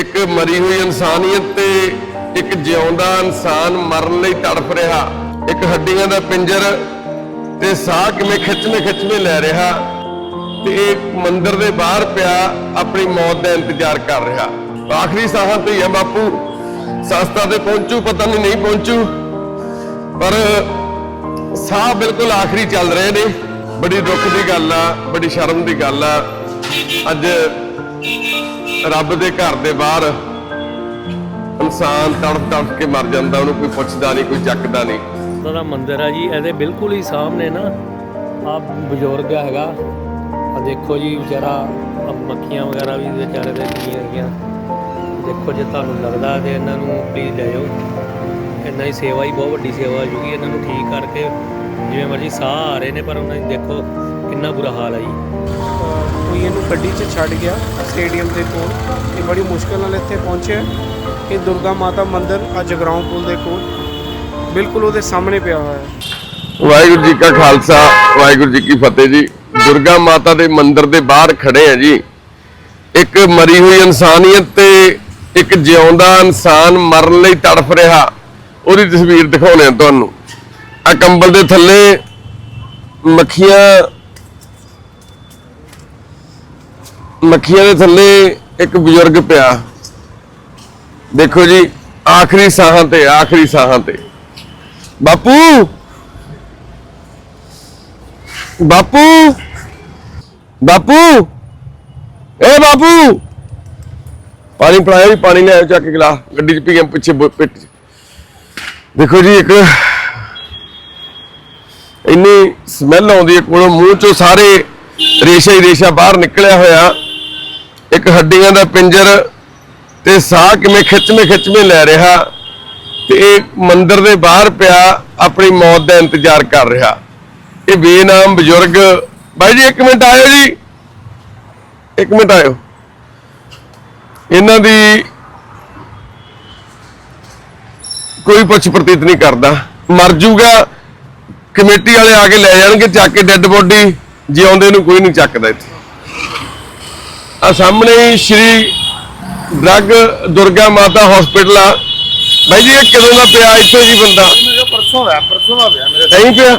ਇੱਕ ਮਰੀ ਹੋਈ ਇਨਸਾਨੀਅਤ ਤੇ ਇੱਕ ਜਿਉਂਦਾ ਇਨਸਾਨ ਮਰਨ ਲਈ ਤੜਫ ਰਿਹਾ। ਇੱਕ ਹੱਡੀਆਂ ਦਾ ਪਿੰਜਰ ਤੇ ਸਾਹ ਕਿਵੇਂ ਖਿੱਚਵੇਂ ਖਿੱਚਵੇਂ ਲੈ ਰਿਹਾ ਤੇ ਇਹ ਮੰਦਿਰ ਦੇ ਬਾਹਰ ਪਿਆ ਆਪਣੀ ਮੌਤ ਦਾ ਇੰਤਜ਼ਾਰ ਕਰ ਰਿਹਾ। ਆਖਰੀ ਸਾਹਾਂ ਤੇ ਹੀ ਹੈ ਬਾਪੂ। ਸਸਤਾ ਤੇ ਪਹੁੰਚੂ, ਪਤਾ ਨਹੀਂ ਨਹੀਂ ਪਹੁੰਚੂ। ਪਰ ਸਾਹ ਬਿਲਕੁਲ ਆਖਰੀ ਚੱਲ ਰਹੇ ਨੇ। ਬੜੀ ਦੁੱਖ ਦੀ ਗੱਲ ਆ, ਬੜੀ ਸ਼ਰਮ ਦੀ ਗੱਲ ਆ। ਅੱਜ ਰੱਬ ਦੇ ਘਰ ਦੇ ਬਾਹਰ ਇਨਸਾਨ ਤੜਫ ਤੜਫ ਕੇ ਮਰ ਜਾਂਦਾ, ਉਹਨੂੰ ਕੋਈ ਪੁੱਛਦਾ ਨਹੀਂ, ਕੋਈ ਚੱਕਦਾ ਨਹੀਂ। ਉਹਨਾਂ ਮੰਦਿਰ ਆ ਜੀ, ਇਹਦੇ ਬਿਲਕੁਲ ਹੀ ਸਾਹਮਣੇ ਨਾ, ਆ ਬਜ਼ੁਰਗ ਹੈਗਾ। ਆ ਦੇਖੋ ਜੀ, ਵਿਚਾਰਾ ਮੱਖੀਆਂ ਵਗੈਰਾ ਵੀ ਵਿਚਾਰੇ ਦੇ ਕੀਆਂ ਗਈਆਂ ਦੇਖੋ ਜੇ ਤੁਹਾਨੂੰ ਲੱਗਦਾ ਤੇ ਇਹਨਾਂ ਨੂੰ ਪਲੀਜ਼ ਲੈ ਜਾਓ। ਇਹਨਾਂ ਦੀ ਸੇਵਾ ਹੀ ਬਹੁਤ ਵੱਡੀ ਸੇਵਾ ਹੋ ਜੂਗੀ, ਇਹਨਾਂ ਨੂੰ ਠੀਕ ਕਰਕੇ, ਜਿਵੇਂ ਮਰਜ਼ੀ ਸਾਹ ਆ ਰਹੇ ਨੇ, ਪਰ ਉਹਨਾਂ ਦੀ ਦੇਖੋ ਕਿੰਨਾ ਬੁਰਾ ਹਾਲ ਹੈ ਜੀ? ਕੋਈ ਇਹਨੂੰ ਗੱਡੀ 'ਚ ਛੱਡ ਗਿਆ ਸਟੇਡੀਅਮ ਦੇ ਕੋਲ। ਇਹ ਬੜੀ ਮੁਸ਼ਕਲ ਨਾਲ ਇੱਥੇ ਪਹੁੰਚੇ ਇਹ ਦੁਰਗਾ ਮਾਤਾ ਮੰਦਿਰ ਆ ਜਗਰਾਉਂ ਪੁਲ ਦੇ ਕੋਲ। ਬਿਲਕੁਲ ਉਹਦੇ ਸਾਹਮਣੇ ਪਿਆ ਹੋਇਆ ਹੈ। ਵਾਹਿਗੁਰੂ ਜੀ ਕਾ ਖਾਲਸਾ ਵਾਹਿਗੁਰੂ ਜੀ ਕੀ ਫਤਿਹ ਜੀ। ਦੁਰਗਾ ਮਾਤਾ ਦੇ ਮੰਦਿਰ ਦੇ ਬਾਹਰ ਖੜੇ ਆ ਜੀ। ਇੱਕ ਮਰੀ ਹੋਈ ਇਨਸਾਨੀਅਤ ਤੇ ਇੱਕ ਜਿਉਂਦਾ ਇਨਸਾਨ ਮਰਨ ਲਈ ਤੜਫ ਰਿਹਾ। ਉਹਦੀ ਤਸਵੀਰ ਦਿਖਾਉਣੇ ਆ ਤੁਹਾਨੂੰ। ਆ ਕੰਬਲ ਦੇ ਥੱਲੇ ਮੱਖੀਆਂ ਮੱਖੀਆਂ ਦੇ ਥੱਲੇ ਇੱਕ ਬਜ਼ੁਰਗ ਪਿਆ। ਦੇਖੋ ਜੀ, ਆਖਰੀ ਸਾਹਾਂ ਤੇ, ਆਖਰੀ ਸਾਹਾਂ ਤੇ। ਬਾਪੂ! ਬਾਪੂ! ਬਾਪੂ! ਏ ਬਾਪੂ! ਪਾਣੀ ਪਿਲਾਇਆ ਵੀ, ਪਾਣੀ ਲੈ ਆਓ ਚੱਕ ਕੇ ਗਲਾ ਗੱਡੀ 'ਚ ਪੀ ਕੇ ਪਿੱਛੇ ਪਿੱਟ ਦੇਖੋ ਜੀ, ਇੱਕ ਇੰਨੀ ਸਮੈਲ ਆਉਂਦੀ ਹੈ ਕੋਲੋਂ। ਮੂੰਹ 'ਚੋਂ ਸਾਰੇ ਰੇਸ਼ਾ ਹੀ ਰੇਸ਼ਾ ਬਾਹਰ ਨਿਕਲਿਆ ਹੋਇਆ। ਇੱਕ ਹੱਡੀਆਂ ਦਾ ਪਿੰਜਰ ਤੇ ਸਾਹ ਕਿਵੇਂ ਖਿੱਚਵੇਂ ਖਿੱਚਵੇਂ ਲੈ ਰਿਹਾ ਤੇ ਇਹ ਮੰਦਰ ਦੇ ਬਾਹਰ ਪਿਆ ਆਪਣੀ ਮੌਤ ਦਾ ਇੰਤਜ਼ਾਰ ਕਰ ਰਿਹਾ। ਇਹ ਬੇਨਾਮ ਬਜ਼ੁਰਗ, ਬਾਈ ਜੀ ਇੱਕ ਮਿੰਟ ਆਇਓ ਜੀ। ਇੱਕ ਮਿੰਟ ਆਇਓ। ਇਹਨਾਂ ਦੀ ਕੋਈ ਪੁੱਛ ਪ੍ਰਤੀਤ ਨਹੀਂ ਕਰਦਾ। ਮਰ ਜੂਗਾ, ਕਮੇਟੀ ਵਾਲੇ ਆ ਕੇ ਲੈ ਜਾਣਗੇ, ਚੱਕ ਕੇ ਡੈੱਡ ਬੋਡੀ। ਜਿਉਂਦੇ ਨੂੰ ਕੋਈ ਨਹੀਂ ਚੱਕਦਾ ਇੱਥੇ। ਆ ਸਾਹਮਣੇ ਹੀ ਸ਼੍ਰੀ ਡਰਗ ਦੁਰਗਾ ਮਾਤਾ ਹਸਪੀਟਲ ਆ। ਬਾਈ ਜੀ ਇਹ ਕਦੋਂ ਦਾ ਪਿਆ ਇੱਥੇ ਜੀ ਬੰਦਾ? ਮੇਰੇ ਪਰਸੋਂ ਦਾ ਪਰਸੋਂ ਦਾ ਪਿਆ ਮੇਰੇ ਨਹੀਂ ਪਿਆ?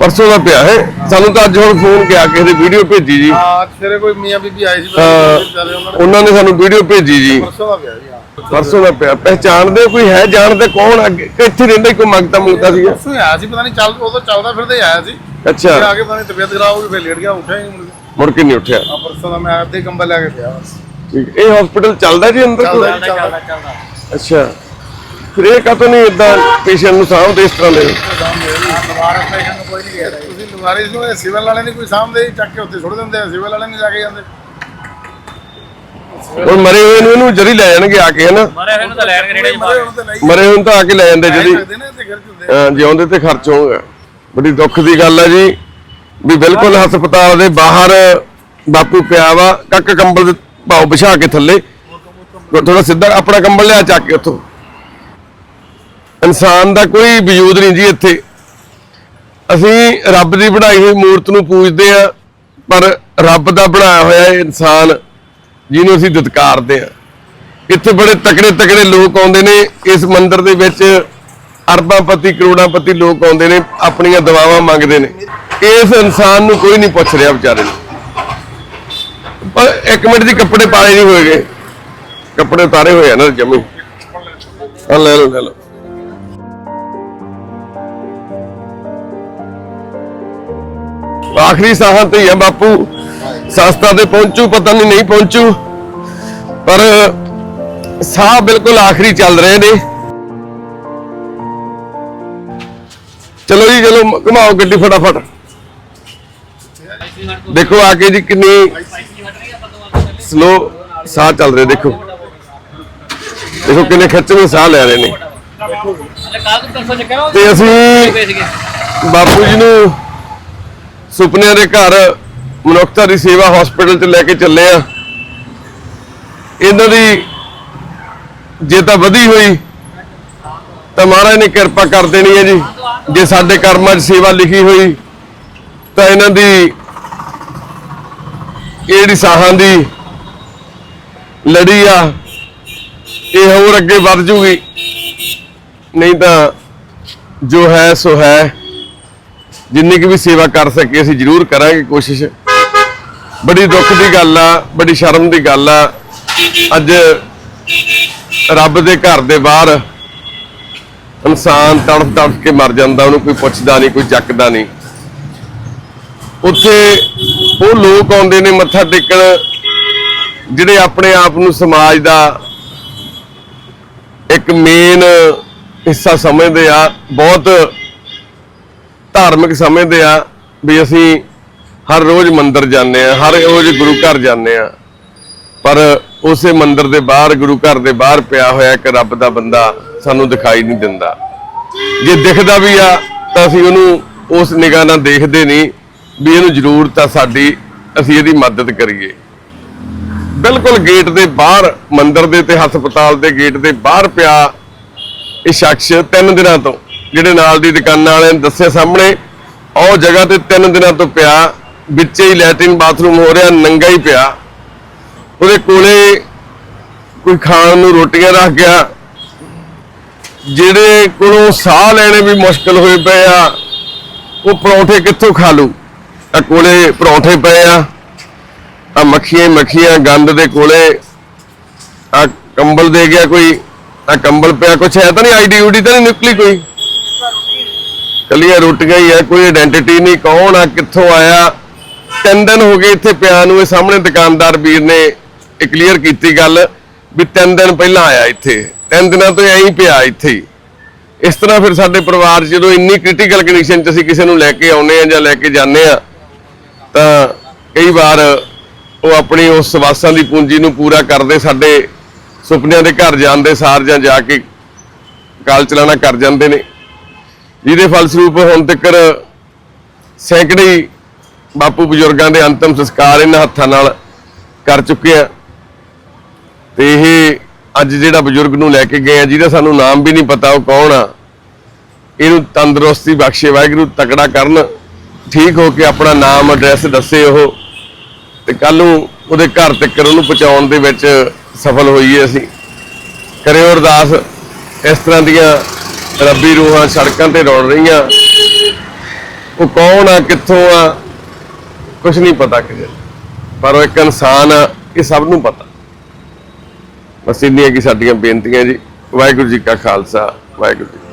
ਪਰਸੋਂ ਦਾ ਪਿਆ ਹੈ? ਸਾਨੂੰ ਤਾਂ ਅੱਜ ਹੁਣ ਫੋਨ ਗਿਆ ਕਿਸੇ ਨੇ ਵੀਡੀਓ ਭੇਜੀ ਜੀ। ਹਾਂ ਸਵੇਰੇ ਕੋਈ ਮੀਆਂ ਬੀਬੀ ਆਈ ਸੀ ਉਹਨਾਂ ਨੇ। ਸਾਨੂੰ ਵੀਡੀਓ ਭੇਜੀ ਜੀ। ਪਰਸੋਂ ਦਾ ਪਿਆ ਜੀ ਪਰਸੋਂ ਦਾ ਪਿਆ। ਪਹਿਚਾਣਦੇ ਕੋਈ ਹੈ ਜਾਣਦੇ ਕੌਣ? ਅੱਗੇ ਕਿੱਥੇ ਰਹਿੰਦਾ ਕੋਈ ਮੰਗਤਾ ਮੁੰਗਤਾ ਸੀਗਾ? ਪਰਸੋਂ ਆਇਆ ਸੀ ਪਤਾ ਨਹੀਂ ਚੱਲ ਉਦੋਂ ਚੱਲਦਾ ਫਿਰਦਾ ਆਇਆ ਸੀ। ਫਿਰ ਅੱਛਾ ਆ ਕੇ ਪਤਾ ਨਹੀਂ ਤਬੀਅਤ ਖਰਾਬ ਹੋ ਗਈ ਫਿਰ ਲੇਟ ਗਿਆ ਉੱਠਿਆ ਹੀ ਨਹੀਂ ਮੁੜ ਕੇ। ਨਹੀਂ ਉੱਠਿਆ। ਹਾਂ ਪਰਸੋਂ ਦਾ ਮੈਂ ਅੱਧੇ ਕੰਬਲ ਲੈ ਕੇ ਪਿਆ ਬਸ। ਠੀਕ ਇਹ ਹਸਪੀਟਲ ਚੱਲਦਾ ਜੀ ਅੰਦਰ ਕੋਈ? ਚੱਲਦਾ ਚੱਲਦਾ ਚੱਲਦਾ। ਅੱਛਾ। ਫਿਰ ਇਹ ਕਾਹਤੋਂ ਨਹੀਂ ਇਦਾਂ ਪੇਸ਼ੈਂਟ ਨੂੰ ਸਾਂਭਦੇ ਇਸ ਤਰ੍ਹਾਂ ਦੇ? ਦੁਬਾਰਾ ਪੇਸ਼ੈਂਟ ਨੂੰ ਕੋਈ ਨਹੀਂ ਗਿਆ ਤੁਸੀਂ ਦੁਬਾਰੇ ਇਸ ਨੂੰ ਸਿਵਲ ਵਾਲੇ ਨੇ ਕੋਈ ਸਾਹਮਣੇ ਹੀ ਚੱਕ ਕੇ ਉੱਥੇ ਸੁੱਟ ਦਿੰਦੇ ਆ ਸਿਵਲ ਵਾਲੇ ਨਹੀਂ ਲੈ ਕੇ ਜਾਂਦੇ। ਹੁਣ ਮਰੇ ਹੋਏ ਨੂੰ ਇਹਨੂੰ ਜਰੀ ਲੈ ਜਾਣਗੇ ਆ ਕੇ ਹਨਾ? ਮਾਰੇ ਹੋਏ ਨੂੰ ਤਾਂ ਲੈਣ ਗਰੇੜੇ ਮਰੇ ਹੁਣ ਤੇ ਨਹੀਂ ਮਰੇ ਹੋਏ ਨੂੰ ਤਾਂ ਆ ਕੇ ਲੈ ਜਾਂਦੇ ਜਰੀ। ਸਕਦੇ ਨੇ ਤੇ ਘਰ ਚ ਹੁੰਦੇ ਅਹ ਜਿਉਂਦੇ ਤੇ ਖਰਚ ਹੋਊਗਾ। ਬੜੀ ਦੁੱਖ ਦੀ ਗੱਲ ਹੈ ਜੀ। ਵੀ ਬਿਲਕੁਲ ਹਸਪਤਾਲ ਦੇ ਬਾਹਰ ਬਾਪੂ ਪਿਆ ਵਾ ਕੱਕ ਕੰਬਲ ਦੇ ਭਾਉ ਵਿਛਾ ਕੇ ਥੱਲੇ। ਥੋੜਾ ਸਿੱਧਾ ਆਪਣਾ ਕੰਬਲ ਲਿਆ ਚੱਕ ਕੇ ਉੱਥੋਂ। ਇਨਸਾਨ ਦਾ ਕੋਈ ਵਜੂਦ ਨਹੀਂ ਜੀ ਇੱਥੇ। ਅਸੀਂ ਰੱਬ ਦੀ ਬਣਾਈ ਹੋਈ ਮੂਰਤ ਨੂੰ ਪੂਜਦੇ ਆ ਪਰ ਰੱਬ ਦਾ ਬਣਾਇਆ ਹੋਇਆ ਇਹ ਇਨਸਾਨ ਜਿਹਨੂੰ ਅਸੀਂ ਦੁਤਕਾਰਦੇ ਆ ਇੱਥੇ ਬੜੇ ਤਕੜੇ ਤਕੜੇ ਲੋਕ ਆਉਂਦੇ ਨੇ ਇਸ ਮੰਦਿਰ ਦੇ ਵਿੱਚ ਅਰਬਾਂਪਤੀ ਕਰੋੜਾਂਪਤੀ ਲੋਕ ਆਉਂਦੇ ਨੇ ਆਪਣੀਆਂ ਦੁਆਵਾਂ ਮੰਗਦੇ ਨੇ। ਇਸ ਇਨਸਾਨ ਨੂੰ ਕੋਈ ਨਹੀਂ ਪੁੱਛ ਰਿਹਾ ਵਿਚਾਰੇ ਨੂੰ। ਪਰ ਇੱਕ ਮਿੰਟ ਦੀ ਕੱਪੜੇ ਪਾਏ ਨਹੀਂ ਹੋਏਗੇ। ਕੱਪੜੇ ਉਤਾਰੇ ਹੋਏ ਆ ਜਮੀ। ਆ ਲੈ ਲਓ ਲੈ ਲਓ। ਆਖਰੀ ਸਾਹਾਂ ਤੇ ਹੀ ਆ ਬਾਪੂ। ਸਸਤਾ ਤੇ ਪਹੁੰਚੂ, ਪਤਾ ਨਹੀਂ ਨਹੀਂ ਪਹੁੰਚੂ। ਪਰ ਸਾਹ ਬਿਲਕੁਲ ਆਖਰੀ ਚੱਲ ਰਹੇ ਨੇ। ਚਲੋ ਜੀ, ਚਲੋ, ਘੁਮਾਓ ਗੱਡੀ ਫਟਾਫਟ। ਦੇਖੋ ਆ ਕੇ ਜੀ ਕਿੰਨੀ ਸਲੋ ਸਾਹ ਚੱਲ ਰਿਹਾ, ਦੇਖੋ। ਦੇਖੋ ਕਿੰਨੇ ਖਿੱਚਵੇਂ ਸਾਹ ਲੈ ਰਹੇ ਨੇ। ਤੇ ਅਸੀਂ ਬਾਪੂ ਜੀ ਨੂੰ ਸੁਪਨਿਆਂ ਦੇ ਘਰ ਮਨੁੱਖਤਾ ਦੀ ਸੇਵਾ ਹਸਪੀਟਲ 'ਚ ਲੈ ਕੇ ਚੱਲੇ ਆ। ਇਹਨਾਂ ਦੀ ਜੇ ਤਾਂ ਵਧੀ ਹੋਈ, ਤਾਂ ਮਹਾਰਾਜ ਨੇ ਕਿਰਪਾ ਕਰ ਦੇਣੀ ਹੈ ਜੀ। ਜੇ ਸਾਡੇ ਕਰਮਾਂ 'ਚ ਸੇਵਾ ਲਿਖੀ ਹੋਈ, ਤਾਂ ਇਹਨਾਂ ਦੀ ਇਹ ਜਿਹੜੀ ਸਾਹਾਂ ਦੀ ਲੜੀ ਆ? ਇਹ ਹੋਰ ਅੱਗੇ ਵੱਧ ਜੂਗੀ। ਨਹੀਂ ਤਾਂ ਜੋ ਹੈ, ਸੋ ਹੈ। ਜਿੰਨੀ ਕੁ ਵੀ ਸੇਵਾ ਕਰ ਸਕੇ ਅਸੀਂ ਜ਼ਰੂਰ ਕਰਾਂਗੇ ਕੋਸ਼ਿਸ਼। ਬੜੀ ਦੁੱਖ ਦੀ ਗੱਲ ਆ, ਬੜੀ ਸ਼ਰਮ ਦੀ ਗੱਲ ਆ। ਅੱਜ ਰੱਬ ਦੇ ਘਰ ਦੇ ਬਾਹਰ ਇਨਸਾਨ ਤੜਫ ਤੜਫ ਕੇ ਮਰ ਜਾਂਦਾ, ਉਹਨੂੰ ਕੋਈ ਪੁੱਛਦਾ ਨਹੀਂ, ਕੋਈ ਚੱਕਦਾ ਨਹੀਂ। ਉੱਥੇ ਉਹ ਲੋਕ ਆਉਂਦੇ ਨੇ ਮੱਥਾ ਟੇਕਣ, ਜਿਹੜੇ ਆਪਣੇ ਆਪ ਨੂੰ ਸਮਾਜ ਦਾ ਇੱਕ ਮੇਨ ਹਿੱਸਾ ਸਮਝਦੇ ਆ, ਬਹੁਤ ਧਾਰਮਿਕ ਸਮਝਦੇ ਆ ਵੀ ਅਸੀਂ ਹਰ ਰੋਜ਼ ਮੰਦਿਰ ਜਾਂਦੇ ਆ, ਹਰ ਰੋਜ਼ ਗੁਰੂ ਘਰ ਜਾਂਦੇ ਆ। ਪਰ ਉਸੇ ਮੰਦਿਰ ਦੇ ਬਾਹਰ, ਗੁਰੂ ਘਰ ਦੇ ਬਾਹਰ ਪਿਆ ਹੋਇਆ ਇੱਕ ਰੱਬ ਦਾ ਬੰਦਾ ਸਾਨੂੰ ਦਿਖਾਈ ਨਹੀਂ ਦਿੰਦਾ। ਜੇ ਦਿਖਦਾ ਵੀ ਆ, ਤਾਂ ਅਸੀਂ ਉਹਨੂੰ ਉਸ ਨਿਗਾਹ ਨਾਲ ਦੇਖਦੇ ਨਹੀਂ। ਵੀ ਇਹਨੂੰ ਜ਼ਰੂਰਤ ਆ ਸਾਡੀ, ਅਸੀਂ ਇਹਦੀ ਮਦਦ ਕਰੀਏ। ਬਿਲਕੁਲ ਗੇਟ ਦੇ ਬਾਹਰ, ਮੰਦਿਰ ਦੇ ਤੇ ਹਸਪਤਾਲ ਦੇ ਗੇਟ ਦੇ ਬਾਹਰ ਪਿਆ ਇਹ ਸ਼ਖਸ ਤਿੰਨ ਦਿਨਾਂ ਤੋਂ। ਜਿਹੜੇ ਨਾਲ ਦੀ ਦੁਕਾਨਾਂ ਵਾਲਿਆਂ ਨੇ ਦੱਸਿਆ ਸਾਹਮਣੇ, ਉਹ ਜਗ੍ਹਾ ਤੇ ਤਿੰਨ ਦਿਨਾਂ ਤੋਂ ਪਿਆ, ਵਿੱਚੇ ਹੀ ਲੈਟਰਿਨ ਬਾਥਰੂਮ ਹੋ ਰਿਹਾ, ਨੰਗਾ ਹੀ ਪਿਆ। ਉਹਦੇ ਕੋਲੇ ਕੋਈ ਖਾਣ ਨੂੰ ਰੋਟੀਆਂ ਰੱਖ ਗਿਆ। ਜਿਹੜੇ ਕੋਲੋਂ ਸਾਹ ਲੈਣੇ ਵੀ ਮੁਸ਼ਕਲ ਹੋਏ ਪਏ ਆ, ਉਹ ਪਰੌਂਠੇ ਕਿੱਥੋਂ ਖਾ ਲੂ ਆ ਕੋਲੇ ਪਰੌਂਠੇ ਪਏ ਆ। ਆ ਮੱਖੀਆਂ ਮੱਖੀਆਂ, ਗੰਦ ਦੇ ਕੋਲੇ। ਆ ਕੰਬਲ ਦੇ ਗਿਆ ਕੋਈ। ਆ ਕੰਬਲ ਪਿਆ ਕੁਛ ਹੈ ਤਾਂ ਨਹੀਂ? ਆਈਡੀ ਊਡੀ ਤਾਂ ਨਹੀਂ ਨਿਕਲੀ ਕੋਈ? ਕੱਲੀਆਂ ਰੋਟੀਆਂ ਹੀ ਆ, ਕੋਈ ਆਇਡੈਂਟੀਟੀ ਨਹੀਂ। ਕੌਣ ਆ? ਕਿੱਥੋਂ ਆਇਆ? ਤਿੰਨ ਦਿਨ ਹੋ ਗਏ ਇੱਥੇ ਪਿਆ ਨੂੰ। ਇਹ ਸਾਹਮਣੇ ਦੁਕਾਨਦਾਰ ਵੀਰ ਨੇ ਇਹ ਕਲੀਅਰ ਕੀਤੀ ਗੱਲ ਵੀ ਤਿੰਨ ਦਿਨ ਪਹਿਲਾਂ ਆਇਆ ਇੱਥੇ। ਤਿੰਨ ਦਿਨਾਂ ਤੋਂ ਐਂ ਹੀ ਪਿਆ ਇੱਥੇ। ਹੀ ਇਸ ਤਰ੍ਹਾਂ ਫਿਰ ਸਾਡੇ ਪਰਿਵਾਰ ਜਦੋਂ ਇੰਨੀ ਕ੍ਰਿਟੀਕਲ ਕੰਡੀਸ਼ਨ 'ਚ ਅਸੀਂ ਕਿਸੇ ਨੂੰ ਲੈ ਕੇ ਆਉਨੇ ਆ ਜਾਂ ਲੈ ਕੇ ਜਾਂਦੇ ਆ ਤਾਂ ਕਈ ਵਾਰ ਉਹ ਆਪਣੀ ਉਸ ਸਵਾਸਾਂ ਦੀ ਪੂੰਜੀ ਨੂੰ ਪੂਰਾ ਕਰਦੇ ਸਾਡੇ ਸੁਪਨਿਆਂ ਦੇ ਘਰ ਜਾਂਦੇ ਸਾਰ ਜਾਂ ਜਾ ਕੇ ਕਾਲ ਚਲਾਣਾ ਕਰ ਜਾਂਦੇ ਨੇ। ਜਿਹਦੇ ਫਲਸਰੂਪ ਹੁਣ ਤੱਕ ਸੈਂਕੜੇ ਬਾਪੂ ਬਜ਼ੁਰਗਾਂ ਦੇ ਅੰਤਮ ਸੰਸਕਾਰ ਇਹਨਾਂ ਹੱਥਾਂ ਨਾਲ ਕਰ ਚੁੱਕੇ ਆ। ਤੇ ਇਹ ਅੱਜ ਜਿਹੜਾ ਬਜ਼ੁਰਗ ਨੂੰ ਲੈ ਕੇ ਗਏ ਆ, ਜਿਹਦਾ ਸਾਨੂੰ ਨਾਮ ਵੀ ਨਹੀਂ ਪਤਾ ਉਹ ਕੌਣ ਆ, ਇਹਨੂੰ ਤੰਦਰੁਸਤੀ ਬਖਸ਼ੇ, ਵਾਹਿਗੁਰੂ ਤਕੜਾ ਕਰਨ। ਠੀਕ ਹੋ ਕੇ ਆਪਣਾ ਨਾਮ ਐਡਰੈਸ ਦੱਸੇ ਉਹ ਤੇ ਕੱਲ ਨੂੰ ਉਹਦੇ ਘਰ ਤੱਕ ਉਹਨੂੰ ਪਹੁੰਚਾਉਣ ਦੇ ਵਿੱਚ ਸਫਲ ਹੋਈਏ ਅਸੀਂ। ਕਰਿਓ ਅਰਦਾਸ, ਇਸ ਤਰ੍ਹਾਂ ਦੀਆਂ ਰੱਬੀ ਰੂਹਾਂ ਸੜਕਾਂ ਤੇ ਰੋੜ ਰਹੀਆਂ। ਉਹ ਕੌਣ ਆ, ਕਿੱਥੋਂ ਆ ਕੁਝ ਨਹੀਂ ਪਤਾ ਕਿਸੇ ਪਰ ਉਹ ਇੱਕ ਇਨਸਾਨ ਆ, ਇਹ ਸਭ ਨੂੰ ਪਤਾ। ਬਸ ਇੰਨੀਆਂ ਕਿ ਸਾਡੀਆਂ ਬੇਨਤੀਆਂ ਜੀ। ਵਾਹਿਗੁਰੂ ਜੀ ਕਾ ਖਾਲਸਾ, ਵਾਹਿਗੁਰੂ ਜੀ